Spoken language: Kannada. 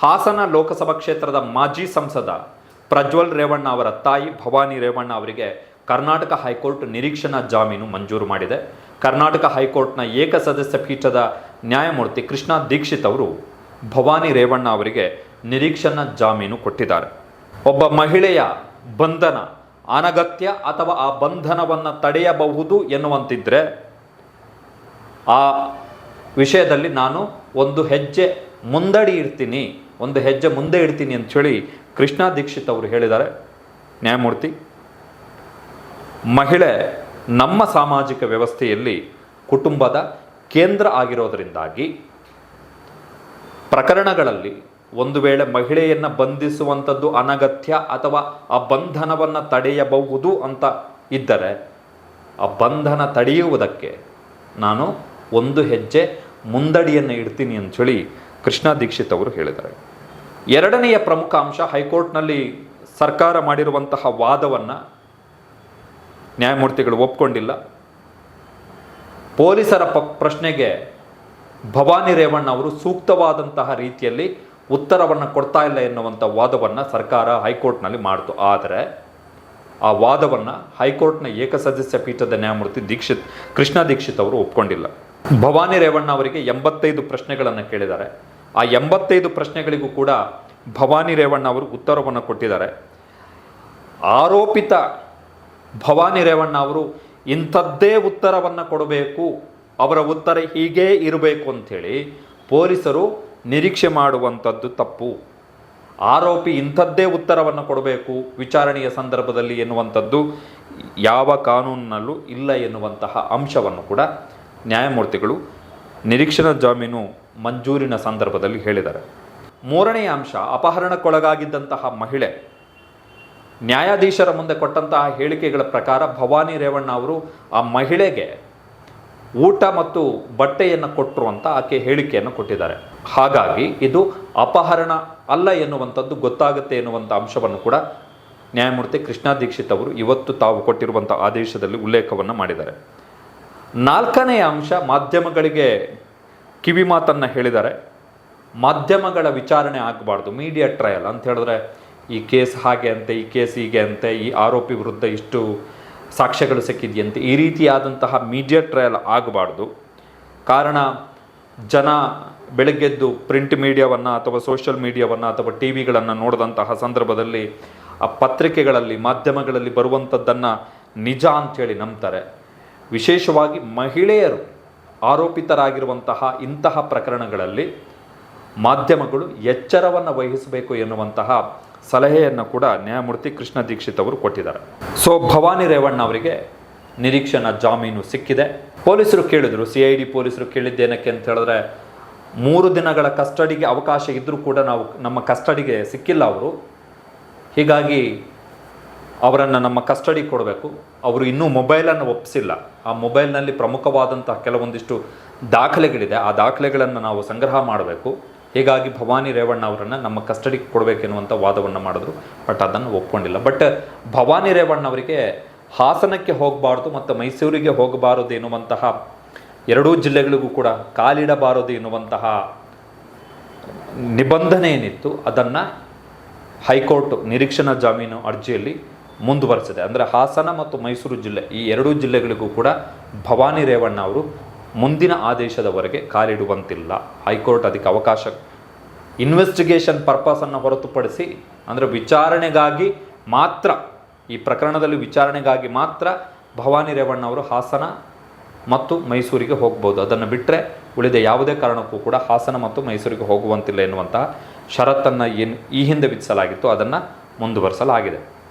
ಹಾಸನ ಲೋಕಸಭಾ ಕ್ಷೇತ್ರದ ಮಾಜಿ ಸಂಸದ ಪ್ರಜ್ವಲ್ ರೇವಣ್ಣ ಅವರ ತಾಯಿ ಭವಾನಿ ರೇವಣ್ಣ ಅವರಿಗೆ ಕರ್ನಾಟಕ ಹೈಕೋರ್ಟ್ ನಿರೀಕ್ಷಣಾ ಜಾಮೀನು ಮಂಜೂರು ಮಾಡಿದೆ. ಕರ್ನಾಟಕ ಹೈಕೋರ್ಟ್ನ ಏಕಸದಸ್ಯ ಪೀಠದ ನ್ಯಾಯಮೂರ್ತಿ ಕೃಷ್ಣ ದೀಕ್ಷಿತ್ ಅವರು ಭವಾನಿ ರೇವಣ್ಣ ಅವರಿಗೆ ನಿರೀಕ್ಷಣಾ ಜಾಮೀನು ಕೊಟ್ಟಿದ್ದಾರೆ. ಒಬ್ಬ ಮಹಿಳೆಯ ಬಂಧನ, ಅನಗತ್ಯ ಅಥವಾ ಆ ಬಂಧನವನ್ನು ತಡೆಯಬಹುದು ಎನ್ನುವಂತಿದ್ದರೆ ಆ ವಿಷಯದಲ್ಲಿ ನಾನು ಒಂದು ಹೆಜ್ಜೆ ಮುಂದಡಿ ಇಡ್ತೀನಿ ಒಂದು ಹೆಜ್ಜೆ ಮುಂದೆ ಇಡ್ತೀನಿ ಅಂಥೇಳಿ ಕೃಷ್ಣ ದೀಕ್ಷಿತ್ ಅವರು ಹೇಳಿದ್ದಾರೆ. ನ್ಯಾಯಮೂರ್ತಿ, ಮಹಿಳೆ ನಮ್ಮ ಸಾಮಾಜಿಕ ವ್ಯವಸ್ಥೆಯಲ್ಲಿ ಕುಟುಂಬದ ಕೇಂದ್ರ ಆಗಿರೋದರಿಂದಾಗಿ ಪ್ರಕರಣಗಳಲ್ಲಿ ಒಂದು ವೇಳೆ ಮಹಿಳೆಯನ್ನು ಬಂಧಿಸುವಂಥದ್ದು ಅನಗತ್ಯ ಅಥವಾ ಆ ಬಂಧನವನ್ನು ತಡೆಯಬಹುದು ಅಂತ ಇದ್ದರೆ ಆ ಬಂಧನ ತಡೆಯುವುದಕ್ಕೆ ನಾನು ಒಂದು ಹೆಜ್ಜೆ ಮುಂದಡಿಯನ್ನು ಇಡ್ತೀನಿ ಅಂಥೇಳಿ ಕೃಷ್ಣ ದೀಕ್ಷಿತ್ ಅವರು ಹೇಳಿದ್ದಾರೆ. ಎರಡನೆಯ ಪ್ರಮುಖ ಅಂಶ ಹೈಕೋರ್ಟ್ನಲ್ಲಿ ಸರ್ಕಾರ ಮಾಡಿರುವಂತಹ ವಾದವನ್ನು ನ್ಯಾಯಮೂರ್ತಿಗಳು ಒಪ್ಕೊಂಡಿಲ್ಲ. ಪೊಲೀಸರ ಪ, ಪ್ರಶ್ನೆಗೆ ಭವಾನಿ ರೇವಣ್ಣ ಅವರು ಸೂಕ್ತವಾದಂತಹ ರೀತಿಯಲ್ಲಿ ಉತ್ತರವನ್ನು ಕೊಡ್ತಾ ಇಲ್ಲ ಎನ್ನುವಂಥ ವಾದವನ್ನು ಸರ್ಕಾರ ಹೈಕೋರ್ಟ್ನಲ್ಲಿ ಮಾಡಿತು. ಆದರೆ ಆ ವಾದವನ್ನು ಹೈಕೋರ್ಟ್ನ ಏಕಸದಸ್ಯ ಪೀಠದ ನ್ಯಾಯಮೂರ್ತಿ ದೀಕ್ಷಿತ್, ಕೃಷ್ಣ ದೀಕ್ಷಿತ್ ಅವರು ಒಪ್ಕೊಂಡಿಲ್ಲ. ಭವಾನಿ ರೇವಣ್ಣ ಅವರಿಗೆ ಎಂಬತ್ತೈದು ಪ್ರಶ್ನೆಗಳನ್ನು ಕೇಳಿದ್ದಾರೆ. ಆ ಎಂಬತ್ತೈದು ಪ್ರಶ್ನೆಗಳಿಗೂ ಕೂಡ ಭವಾನಿ ರೇವಣ್ಣ ಅವರು ಉತ್ತರವನ್ನು ಕೊಟ್ಟಿದ್ದಾರೆ. ಆರೋಪಿತ ಭವಾನಿ ರೇವಣ್ಣ ಅವರು ಇಂಥದ್ದೇ ಉತ್ತರವನ್ನು ಕೊಡಬೇಕು, ಅವರ ಉತ್ತರ ಹೀಗೇ ಇರಬೇಕು ಅಂಥೇಳಿ ಪೊಲೀಸರು ನಿರೀಕ್ಷೆ ಮಾಡುವಂಥದ್ದು ತಪ್ಪು. ಆರೋಪಿ ಇಂಥದ್ದೇ ಉತ್ತರವನ್ನು ಕೊಡಬೇಕು ವಿಚಾರಣೆಯ ಸಂದರ್ಭದಲ್ಲಿ ಎನ್ನುವಂಥದ್ದು ಯಾವ ಕಾನೂನಿನಲ್ಲೂ ಇಲ್ಲ ಎನ್ನುವಂತಹ ಅಂಶವನ್ನು ಕೂಡ ನ್ಯಾಯಮೂರ್ತಿಗಳು ನಿರೀಕ್ಷಣಾ ಜಾಮೀನು ಮಂಜೂರಿನ ಸಂದರ್ಭದಲ್ಲಿ ಹೇಳಿದ್ದಾರೆ. ಮೂರನೇ ಅಂಶ, ಅಪಹರಣಕ್ಕೊಳಗಾಗಿದ್ದಂತಹ ಮಹಿಳೆ. ನ್ಯಾಯಾಧೀಶರ ಮುಂದೆ ಕೊಟ್ಟಂತಹ ಹೇಳಿಕೆಗಳ ಪ್ರಕಾರ ಭವಾನಿ ರೇವಣ್ಣ ಅವರು ಆ ಮಹಿಳೆಗೆ ಊಟ ಮತ್ತು ಬಟ್ಟೆಯನ್ನು ಕೊಟ್ಟರು ಅಂತ ಆಕೆ ಹೇಳಿಕೆಯನ್ನು ಕೊಟ್ಟಿದ್ದಾರೆ. ಹಾಗಾಗಿ ಇದು ಅಪಹರಣ ಅಲ್ಲ ಎನ್ನುವಂಥದ್ದು ಗೊತ್ತಾಗುತ್ತೆ ಎನ್ನುವಂಥ ಅಂಶವನ್ನು ಕೂಡ ನ್ಯಾಯಮೂರ್ತಿ ಕೃಷ್ಣ ದೀಕ್ಷಿತ್ ಅವರು ಇವತ್ತು ತಾವು ಕೊಟ್ಟಿರುವಂಥ ಆದೇಶದಲ್ಲಿ ಉಲ್ಲೇಖವನ್ನು ಮಾಡಿದ್ದಾರೆ. ನಾಲ್ಕನೆಯ ಅಂಶ, ಮಾಧ್ಯಮಗಳಿಗೆ ಕಿವಿ ಮಾತನ್ನು ಹೇಳಿದ್ದಾರೆ. ಮಾಧ್ಯಮಗಳ ವಿಚಾರಣೆ ಆಗಬಾರ್ದು ಮೀಡಿಯಾ ಟ್ರಯಲ್ ಅಂತ ಹೇಳಿದ್ರೆ ಈ ಕೇಸ್ ಹಾಗೆ ಅಂತೆ, ಈ ಕೇಸ್ ಹೀಗೆ ಅಂತೆ, ಈ ಆರೋಪಿ ವಿರುದ್ಧ ಇಷ್ಟು ಸಾಕ್ಷ್ಯಗಳು ಸಿಕ್ಕಿದೆಯಂತೆ. ಈ ರೀತಿಯಾದಂತಹ ಮೀಡಿಯಾ ಟ್ರಯಲ್ ಆಗಬಾರ್ದು. ಕಾರಣ, ಜನ ಬೆಳಗ್ಗೆದ್ದು ಪ್ರಿಂಟ್ ಮೀಡಿಯಾವನ್ನು ಅಥವಾ ಸೋಷಿಯಲ್ ಮೀಡಿಯಾವನ್ನು ಅಥವಾ ಟಿ ವಿಗಳನ್ನು ನೋಡಿದಂತಹ ಸಂದರ್ಭದಲ್ಲಿ ಆ ಪತ್ರಿಕೆಗಳಲ್ಲಿ, ಮಾಧ್ಯಮಗಳಲ್ಲಿ ಬರುವಂಥದ್ದನ್ನು ನಿಜ ಅಂಥೇಳಿ ನಂಬ್ತಾರೆ. ವಿಶೇಷವಾಗಿ ಮಹಿಳೆಯರು. ಆರೋಪಿತರಾಗಿರುವಂತಹ ಇಂತಹ ಪ್ರಕರಣಗಳಲ್ಲಿ ಮಾಧ್ಯಮಗಳು ಎಚ್ಚರವನ್ನು ವಹಿಸಬೇಕು ಎನ್ನುವಂತಹ ಸಲಹೆಯನ್ನು ಕೂಡ ನ್ಯಾಯಮೂರ್ತಿ ಕೃಷ್ಣ ದೀಕ್ಷಿತ್ ಅವರು ಕೊಟ್ಟಿದ್ದಾರೆ. ಸೊ ಭವಾನಿ ರೇವಣ್ಣ ಅವರಿಗೆ ನಿರೀಕ್ಷಣ ಜಾಮೀನು ಸಿಕ್ಕಿದೆ. ಪೊಲೀಸರು ಕೇಳಿದರು ಸಿ ಐ ಡಿ ಪೊಲೀಸರು ಕೇಳಿದ್ದೇನಕ್ಕೆ ಅಂತ ಹೇಳಿದ್ರೆ, ಮೂರು ದಿನಗಳ ಕಸ್ಟಡಿಗೆ ಅವಕಾಶ ಇದ್ದರೂ ಕೂಡ ನಾವು ನಮ್ಮ ಕಸ್ಟಡಿಗೆ ಸಿಕ್ಕಿಲ್ಲ ಅವರು. ಹೀಗಾಗಿ ಅವರನ್ನು ನಮ್ಮ ಕಸ್ಟಡಿ ಕೊಡಬೇಕು. ಅವರು ಇನ್ನೂ ಮೊಬೈಲನ್ನು ಒಪ್ಪಿಸಿಲ್ಲ ಆ ಮೊಬೈಲ್ನಲ್ಲಿ ಪ್ರಮುಖವಾದಂತಹ ಕೆಲವೊಂದಿಷ್ಟು ದಾಖಲೆಗಳಿದೆ. ಆ ದಾಖಲೆಗಳನ್ನು ನಾವು ಸಂಗ್ರಹ ಮಾಡಬೇಕು. ಹೀಗಾಗಿ ಭವಾನಿ ರೇವಣ್ಣ ಅವರನ್ನು ನಮ್ಮ ಕಸ್ಟಡಿಗೆ ಕೊಡಬೇಕೆನ್ನುವಂಥ ವಾದವನ್ನು ಮಾಡಿದ್ರು. ಬಟ್ ಅದನ್ನು ಒಪ್ಕೊಂಡಿಲ್ಲ. ಬಟ್ ಭವಾನಿ ರೇವಣ್ಣ ಅವರಿಗೆ ಹಾಸನಕ್ಕೆ ಹೋಗಬಾರ್ದು ಮತ್ತು ಮೈಸೂರಿಗೆ ಹೋಗಬಾರದು ಎನ್ನುವಂತಹ ಎರಡೂ ಜಿಲ್ಲೆಗಳಿಗೂ ಕೂಡ ಕಾಲಿಡಬಾರದು ಎನ್ನುವಂತಹ ನಿಬಂಧನೆ ಏನಿತ್ತು, ಅದನ್ನು ಹೈಕೋರ್ಟ್ ನಿರೀಕ್ಷಣಾ ಜಾಮೀನು ಅರ್ಜಿಯಲ್ಲಿ ಮುಂದುವರೆಸಿದೆ. ಅಂದರೆ ಹಾಸನ ಮತ್ತು ಮೈಸೂರು ಜಿಲ್ಲೆ, ಈ ಎರಡೂ ಜಿಲ್ಲೆಗಳಿಗೂ ಕೂಡ ಭವಾನಿ ರೇವಣ್ಣ ಅವರು ಮುಂದಿನ ಆದೇಶದವರೆಗೆ ಕಾಲಿಡುವಂತಿಲ್ಲ. ಹೈಕೋರ್ಟ್ ಅದಕ್ಕೆ ಅವಕಾಶ ಇನ್ವೆಸ್ಟಿಗೇಷನ್ ಪರ್ಪಸನ್ನು ಹೊರತುಪಡಿಸಿ, ಅಂದರೆ ವಿಚಾರಣೆಗಾಗಿ ಮಾತ್ರ, ಈ ಪ್ರಕರಣದಲ್ಲಿ ವಿಚಾರಣೆಗಾಗಿ ಮಾತ್ರ ಭವಾನಿ ರೇವಣ್ಣ ಅವರು ಹಾಸನ ಮತ್ತು ಮೈಸೂರಿಗೆ ಹೋಗ್ಬೋದು. ಅದನ್ನು ಬಿಟ್ಟರೆ ಉಳಿದ ಯಾವುದೇ ಕಾರಣಕ್ಕೂ ಕೂಡ ಹಾಸನ ಮತ್ತು ಮೈಸೂರಿಗೆ ಹೋಗುವಂತಿಲ್ಲ ಎನ್ನುವಂತಹ ಷರತ್ತನ್ನು ಏನು ಈ ಹಿಂದೆ ವಿಧಿಸಲಾಗಿತ್ತು, ಅದನ್ನು ಮುಂದುವರಿಸಲಾಗಿದೆ.